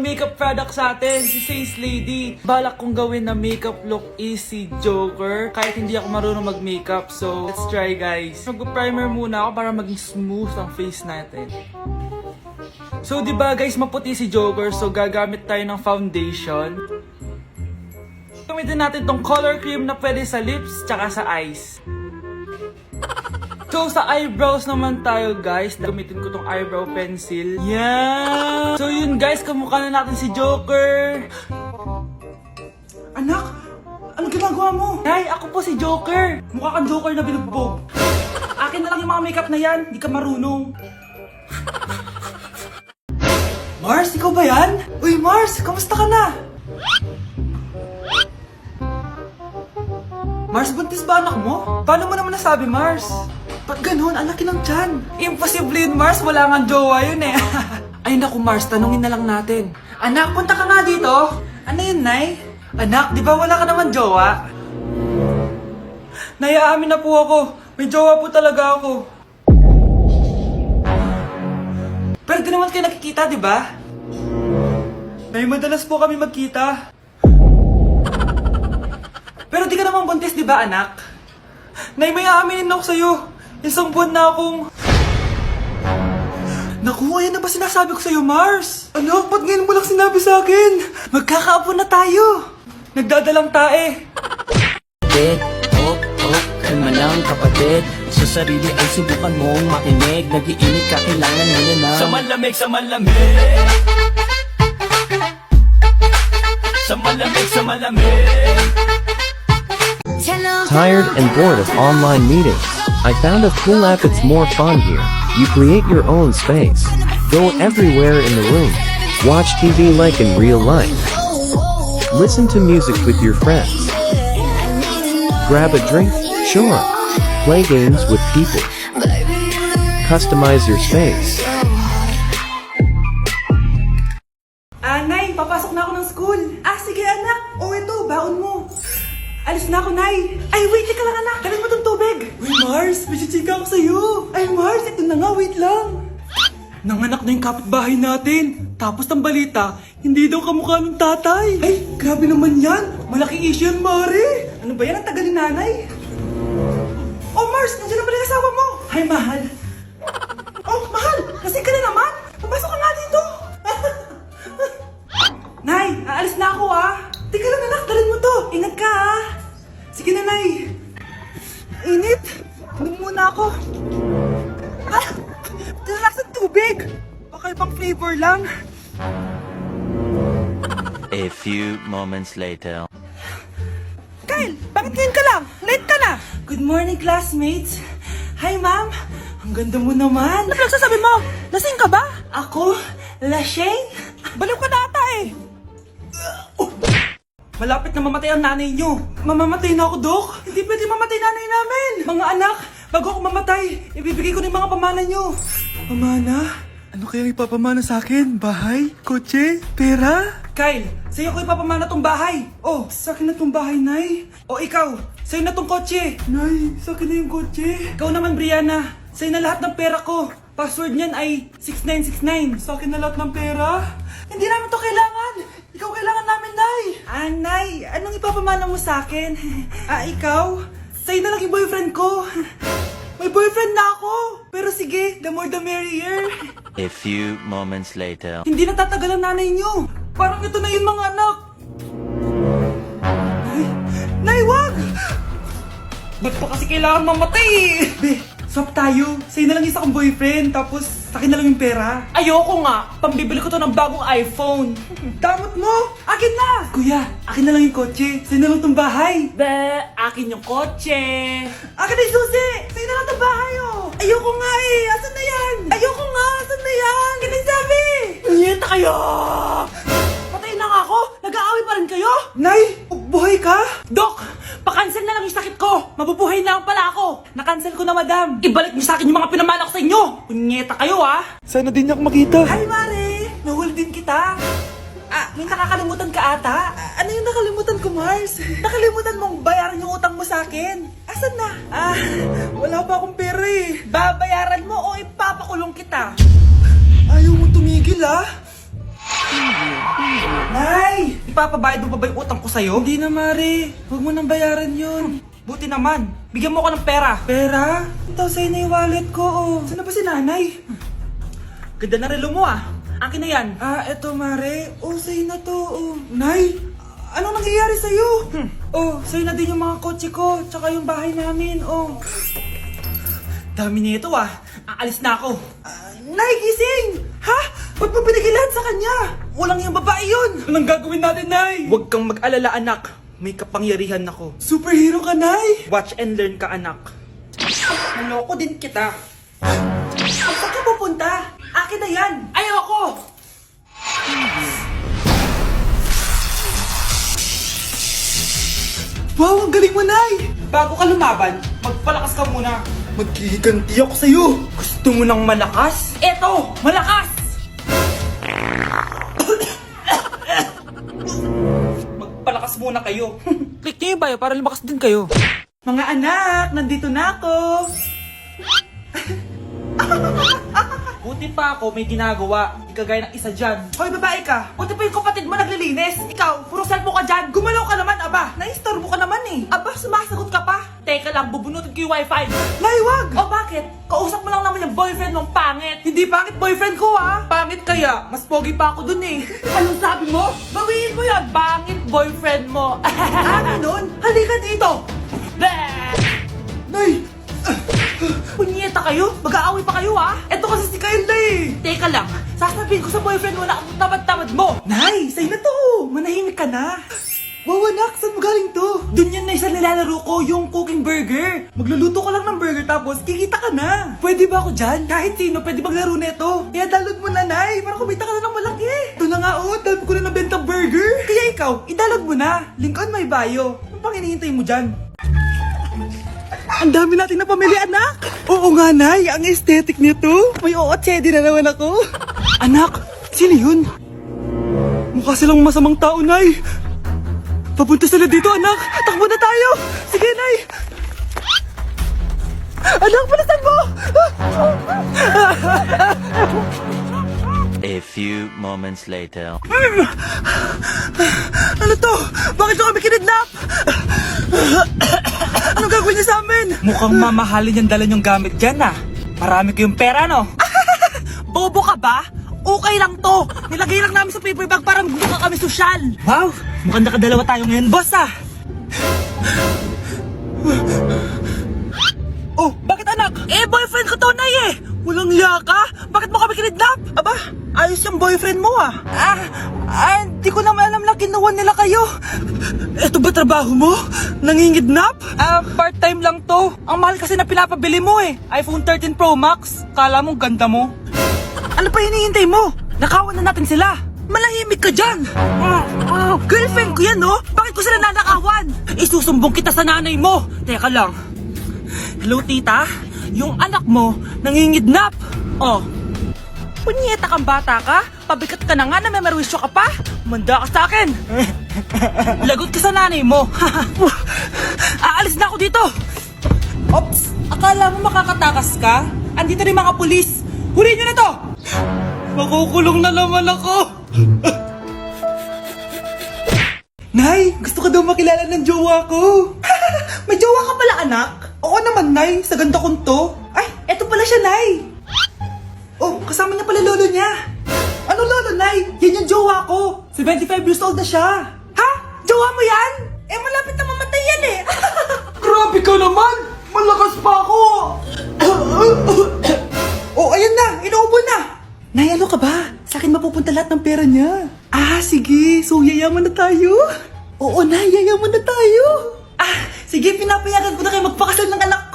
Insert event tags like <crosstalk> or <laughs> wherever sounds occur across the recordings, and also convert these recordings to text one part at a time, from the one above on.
makeup product sa atin, si Face Lady. Balak kong gawin na makeup look is si Joker. Kahit hindi ako marunong mag-makeup. So, let's try guys. Mag-primer muna ako para maging smooth ang face natin. So, di ba guys, maputi si Joker. So, gagamit tayo ng foundation. Gamitin natin tong color cream na pwede sa lips tsaka sa eyes. So, sa eyebrows naman tayo, guys. Gamitin ko tong eyebrow pencil. Yan! So, yun, guys. Kamukha na natin si Joker. Anak! Ano ginagawa mo? Nay, ako po si Joker. Mukha kang Joker na binugbog. Akin na lang yung mga makeup na yan. Di ka marunong. Mars, ikaw ba yan? Uy, Mars, kamusta ka na? Mars, buntis ba anak mo? Paano mo naman nasabi, Mars? Ba't ganun? Ang laki ng tiyan. Imposible yun, Mars. Wala nga jowa yun eh. <laughs> Ay naku, Mars. Tanungin na lang natin. Anak, punta ka nga dito. Ano yun, Nay? Anak, di ba wala ka naman jowa? Nay, aamin na po ako. May jowa po talaga ako. Pero di naman kayo nakikita, di ba? Nay, madalas po kami magkita. <laughs> Pero di ka naman buntis, di ba, anak? Nay, may aaminin ako sa'yo. Isang buwan na akong... Naku, ayan na ba sinasabi ko sa'yo, Mars? Anak, ba't ngayon mo lang sinabi sa akin? Magkakaapo na tayo. Nagdadalang tae. kapatid Oh, oh, kalma lang kapatid Sa sarili ay subukan mong makinig Nagiinit ka, kailangan mo na ng Sa malamig, sa malamig Sa malamig, sa malamig Tired and bored of online meetings? I found a cool app it's more fun here. You create your own space. Go everywhere in the room. Watch TV like in real life. Listen to music with your friends. Grab a drink? Sure. Play games with people. Customize your space. Nanganak na yung kapitbahay natin. Tapos ng balita, hindi daw kamukha ng tatay. Ay, grabe naman yan. Malaking issue yan, Mari. Ano ba yan? Ang tagal ni nanay. Oh, Mars, nandiyan na pala yung asawa mo. Hi, mahal. <laughs> Oh, mahal, kasi ka na naman. Pumasok ka nga dito. <laughs> Nay, aalis na ako ah. Teka lang anak, dalhin mo to. Ingat ka ah. Sige na, Nay. Init. Inom muna ako. Ah, tubig. Baka ibang flavor lang. A few moments later Kyle, bakit ngayon ka lang? Late ka na. Good morning, classmates. Hi, ma'am. Ang ganda mo naman. Ano pinagsasabi mo? Lasing ka ba? Ako? Lasing? Baliw ka na ata eh. Malapit na mamatay ang nanay nyo. Mamamatay na ako, Dok. Hindi pwede mamatay nanay namin. Mga anak, bago ako mamatay, ibibigay ko na yung mga pamana nyo. Pamana? Ano kayang ipapamana sa akin? Bahay? Kotse? Pera? Kyle, sa'yo ko ipapamana tong bahay. Oh, sa akin na tong bahay, Nay. O ikaw, sa'yo na tong kotse. Nay, sa akin na yung kotse. Ikaw naman, Brianna. Sa'yo na lahat ng pera ko. Password niyan ay 6969. Sa akin na lahat ng pera? Hindi namin to kailangan. Ikaw kailangan namin, Nay. Ah, Nay, anong ipapamana mo sa akin? <laughs> ah, ikaw? Sa'yo na lang yung boyfriend ko. <laughs> May boyfriend na ako. Pero sige, the more the merrier. A few moments later Hindi na tatagal ang nanay niyo. Parang ito na yun mga anak. Nay, Nay, wag! Ba't pa kasi kailangan mamatay eh? Be, swap tayo. Sa'yo na lang isa kong boyfriend, tapos sa akin na lang yung pera. Ayoko nga. Pambibili ko to ng bagong iPhone. Damot mo! Akin na! Kuya, akin na lang yung kotse. Sa'yo na lang tong bahay. Be, akin yung kotse. Akin na yung susi! Sa'yo na lang tong bahay oh! Ayoko nga eh! Asan na yan? Ayoko nga! Kayo! Patay na nga ako! Nag-aaway pa rin kayo? Nay! Buhay ka? Dok! Pakancel na lang yung sakit ko! Mabubuhay na lang pala ako! Nakancel ko na madam! Ibalik niyo sa akin yung mga pinamana ko sa inyo! Punyeta kayo ah! Sana din niya ako makita. Hi Mare! Nahuli din kita! Ah, may nakakalimutan ka ata? Ah, ano yung nakalimutan ko, Mars? Nakalimutan mong bayaran yung utang mo sa akin. Asan na? Ah, wala pa akong pera eh. Babayaran mo o ipapakulong kita? Ayaw mo tumigil ah. Nay! Ipapabayad mo pa ba yung utang ko sa'yo? Hindi na, Mari. Huwag mo nang bayaran yun. Buti naman. Bigyan mo ko ng pera. Pera? Ito, sa'yo na yung wallet ko, oh. Saan na ba si nanay? Ganda na relo mo, ah. Akin na yan. Ah, eto, Mare. Oh, sa'yo na to, oh. Nay! Anong nangyayari sa'yo? Oh, sa'yo na din yung mga kotse ko, tsaka yung bahay namin, oh. Dami nito ah. Aalis na ako. Nay, gising! Ha? Ba't mo binigay lahat sa kanya? Walang yung babae yun! Anong gagawin natin, Nay? Huwag kang mag-alala, anak. May kapangyarihan ako. Superhero ka, Nay! Watch and learn ka, anak. Naloko din kita. Saan ka pupunta? Akin na yan! Ayoko! Wow, ang galing mo, Nay! Bago ka lumaban, magpalakas ka muna. Maghihiganti ako sa'yo. Gusto mo ng malakas? Eto, malakas! Muna kayo. <laughs> Click niyo yung bio para lumakas din kayo. Mga anak, nandito na ako. Buti pa ako may ginagawa. Di kagaya ng isa dyan. Hoy, babae ka. Buti pa yung kapatid mo naglilinis. Ikaw, puro cellphone ka dyan. Gumalaw ka naman, aba. Naistorbo ka naman eh. Aba, sumasagot ka lang, bubunutin ko yung wifi. Nay, wag! O bakit? Kausap mo lang naman yung boyfriend mong pangit. Hindi pangit boyfriend ko ah. Pangit kaya? Mas pogi pa ako dun eh. <laughs> Anong sabi mo? Bawiin mo yan. Pangit boyfriend mo. <laughs> ah, ganun? Halika dito. Nay! Punyeta kayo? Mag-aaway pa kayo ha? Eto kasi si Kyle na eh. Teka lang, sasabihin ko sa boyfriend mo na ang tamad-tamad mo. Nay, sa'yo na to. Manahimik ka na. Wow, anak, saan mo galing to? Doon yan na isa nilalaro ko, yung cooking burger. Magluluto ka lang ng burger tapos kikita ka na. Pwede ba ako dyan? Kahit sino, pwede maglaro nito. Kaya download mo na, Nay, para kumita ka na ng malaki. Ito na nga, oh, dami ko na nabenta burger. Kaya ikaw, i-download mo na. Link on my bio. Ano pang hinihintay mo dyan? Ang dami natin na pamilya, anak! Oo nga, Nay. Ang aesthetic nito. May ootsedi na naman ako. Anak, sino yun? Mukha silang masamang tao, Nay. Papunta sila dito, anak. Takbo na tayo. Sige, Nay. Anak, palitan mo! A few moments later. Ano to? Bakit nyo kami kinidnap? Anong gagawin niya sa amin? Mukhang mamahalin yung dala niyong gamit dyan ah. Marami kayong pera no? <laughs> Bobo ka ba? Okay lang to. Nilagay lang namin sa paper bag para mukha kami sosyal. Wow, mukhang nakadalawa tayo ngayon, boss ah. Oh, bakit anak? Eh, boyfriend ko to, Nay eh! Walang liya ka? Bakit mo kami kinidnap? Aba, ayos yung boyfriend mo ah. Ah, ah, di ko naman alam na kinuha nila kayo. Ito ba trabaho mo? Nangingidnap? Ah, part-time lang to. Ang mahal kasi na pinapabili mo eh. iPhone 13 Pro Max. Kala mo ganda mo. Ano pa hinihintay mo? Nakawan na natin sila. Malahimik ka dyan! Girlfriend ko yan, no? Bakit ko sila nanakawan? Isusumbong kita sa nanay mo! Teka lang. Hello, tita? Yung anak mo, nangingidnap! Oh. Punyeta kang bata ka? Pabikat ka na nga na may merwisyo ka pa? Manda ka sa akin! <laughs> Lagot ka sa nanay mo! <laughs> Aalis na ako dito! Ops! Akala mo makakatakas ka? Andito rin mga pulis! Huli nyo na to! Makukulong na naman ako! Nay, gusto ko daw makilala ng jowa ko. <laughs> May jowa ka pala, anak? Oo naman, Nay. Sa ganda kong to. Ay, eto pala siya, Nay. Oh, kasama niya pala lolo niya. Ano lolo, Nay? Yan yung jowa ko. 75 years old na siya. Ha? Jowa mo yan? Eh, malapit na mamatay yan eh. <laughs> Grabe ka naman! Malakas pa ako! <laughs> oh, ayan na! Inuubo na! Nay, ano ka ba? Sa akin mapupunta lahat ng pera niya. Ah, sige. So, yayaman na tayo? Oo na, yayaman na tayo. Ah, sige, pinapayagan ko na kayo magpakasal ng anak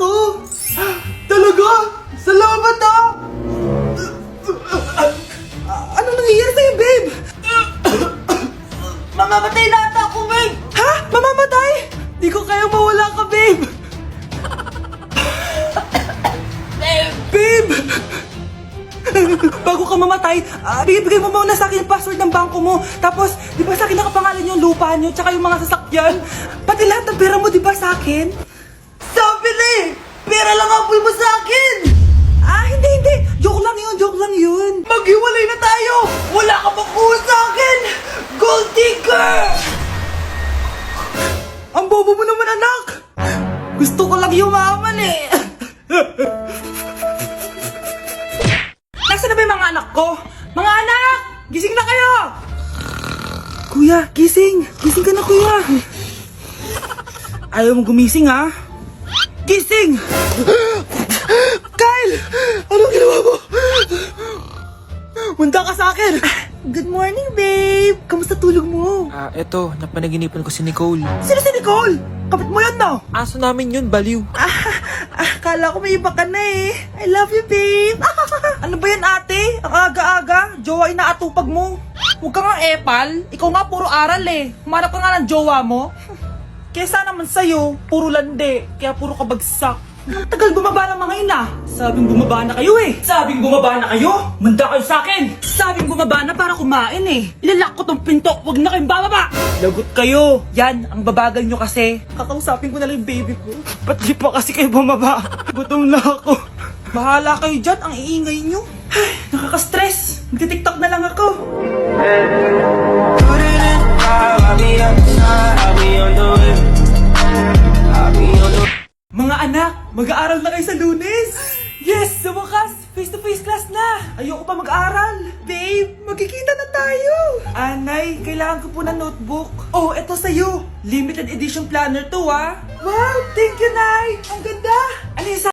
mo. Tapos, di ba sa akin nakapangalan yung lupa nyo, tsaka yung mga sasakyan? Pati lahat ng pera mo, di ba sa akin? Sabi na eh! Pera lang ang apoy mo sa akin! Ah, hindi, hindi! Joke lang yun, joke lang yun. Maghiwalay na tayo! Wala ka makuha sa akin! Gold digger! Ang bobo mo naman, anak! Gusto ko lang yumaman eh! Ayaw mo gumising, ha? Gising! Kyle! Anong ginawa mo? Munda ka sa akin! Good morning, babe! Kamusta tulog mo? Ah, eto, napanaginipan ko si Nicole. Sino si Nicole? Kapit mo yun, no? Aso namin yun, baliw. Ah, ah, kala ko may iba ka na eh. I love you, babe. <laughs> ano ba yan, ate? Ang aga-aga. Jowa inaatupag mo. Huwag ka nga epal. Ikaw nga puro aral eh. Humanap ka nga ng jowa mo. Kesa naman sa'yo, puro lande. Kaya puro kabagsak. Ang tagal bumaba ng mga ina. Sabing bumaba na kayo eh. Sabing bumaba na kayo. Manda kayo sa akin. Sabing bumaba na para kumain eh. Ilalak ko tong pinto. Huwag na kayong bababa. Lagot kayo. Yan, ang babagal nyo kasi. Kakausapin ko na lang yung baby ko. Ba't di pa kasi kayo bumaba? <laughs> Gutom na ako. Bahala kayo dyan. Ang iingay nyo. Ay, nakaka-stress. Magti-tiktok na lang ako. Mag-aaral na kayo sa lunes! Yes! Sa wakas! Face-to-face class na! Ayoko pa mag-aaral! Babe, magkikita na tayo! Anay, kailangan ko po ng notebook. Oh, eto sa'yo! Limited edition planner to, ah! Wow! Thank you, Nay! Ang ganda! Ano yung sa-